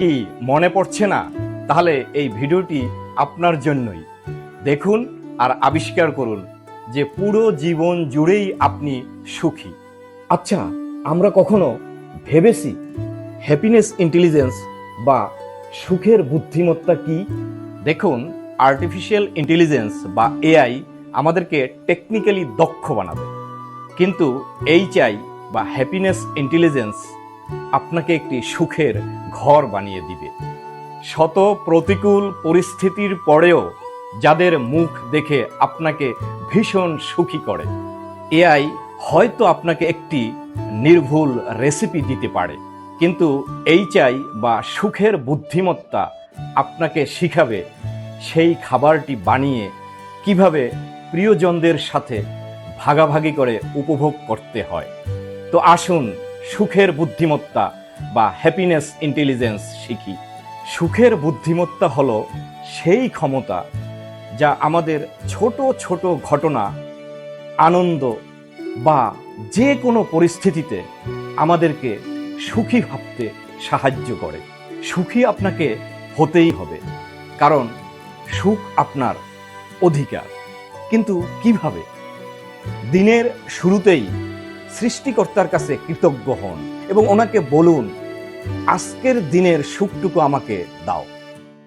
কি মনে পড়ছে না? তাহলে এই ভিডিওটি আপনার জন্যই। দেখুন আর আবিষ্কার করুন যে পুরো জীবন জুড়েই আপনি সুখী। আচ্ছা আমরা কখনো ভেবেছি হ্যাপিনেস ইন্টেলিজেন্স বা সুখের বুদ্ধিমত্তা কি? দেখুন আর্টিফিশিয়াল ইন্টেলিজেন্স বা এআই আমাদেরকে টেকনিক্যালি দক্ষ বানাবে। কিন্তু এই চাই বা হ্যাপিনেস ইন্টেলিজেন্স আপনাকে একটি সুখের ঘর বানিয়ে দিবে। শত প্রতিকূল পরিস্থিতির পরেও যাদের মুখ দেখে আপনাকে ভীষণ সুখী করে, এআই হয়তো আপনাকে একটি নির্ভুল রেসিপি দিতে পারে, কিন্তু এই চাই বা সুখের বুদ্ধিমত্তা আপনাকে শিখাবে সেই খাবারটি বানিয়ে কীভাবে প্রিয়জনদের সাথে ভাগাভাগি করে উপভোগ করতে হয়। তো আসুন সুখের বুদ্ধিমত্তা বা হ্যাপিনেস ইন্টেলিজেন্স শিখি। সুখের বুদ্ধিমত্তা হলো সেই ক্ষমতা যা আমাদের ছোট ছোট ঘটনা, আনন্দ বা যে কোনো পরিস্থিতিতে আমাদেরকে সুখী ভাবতে সাহায্য করে। সুখী আপনাকে হতেই হবে, কারণ সুখ আপনার অধিকার। কিন্তু কীভাবে? দিনের শুরুতেই সৃষ্টিকর্তার কাছে কৃতজ্ঞ হন এবং ওনাকে বলুন, আজকের দিনের সুখটুকু আমাকে দাও।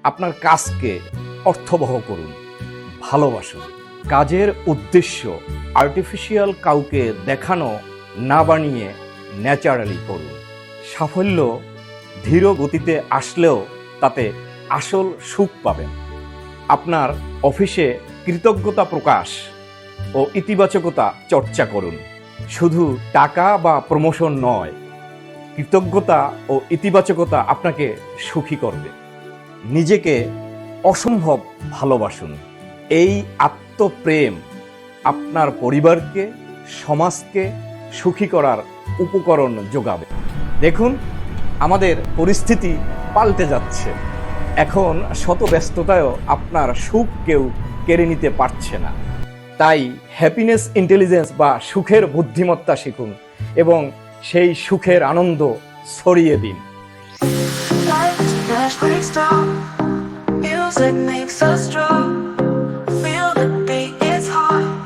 আপনার কাজকে অর্থবহ করুন, ভালোবাসুন। কাজের উদ্দেশ্য আর্টিফিশিয়াল কাউকে দেখানো, না বানিয়ে ন্যাচারালি করুন। সাফল্য ধীর গতিতে আসলেও তাতে আসল সুখ পাবেন। আপনার অফিসে কৃতজ্ঞতা প্রকাশ ও ইতিবাচকতা চর্চা করুন। শুধু টাকা বা প্রমোশন নয়, কৃতজ্ঞতা ও ইতিবাচকতা আপনাকে সুখী করবে। নিজেকে অসম্ভব ভালোবাসুন। এই আত্মপ্রেম আপনার পরিবারকে, সমাজকে সুখী করার উপকরণ যোগাবে। দেখুন, আমাদের পরিস্থিতি পাল্টে যাচ্ছে। এখন শত ব্যস্ততায়ও আপনার সুখ কেউ কেড়ে নিতে পারছে না। তাই হ্যাপিনেস ইন্টেলিজেন্স বা সুখের বুদ্ধিমত্তা শিখুন এবং সেই সুখের আনন্দ ছড়িয়ে দিন. Music makes us strong.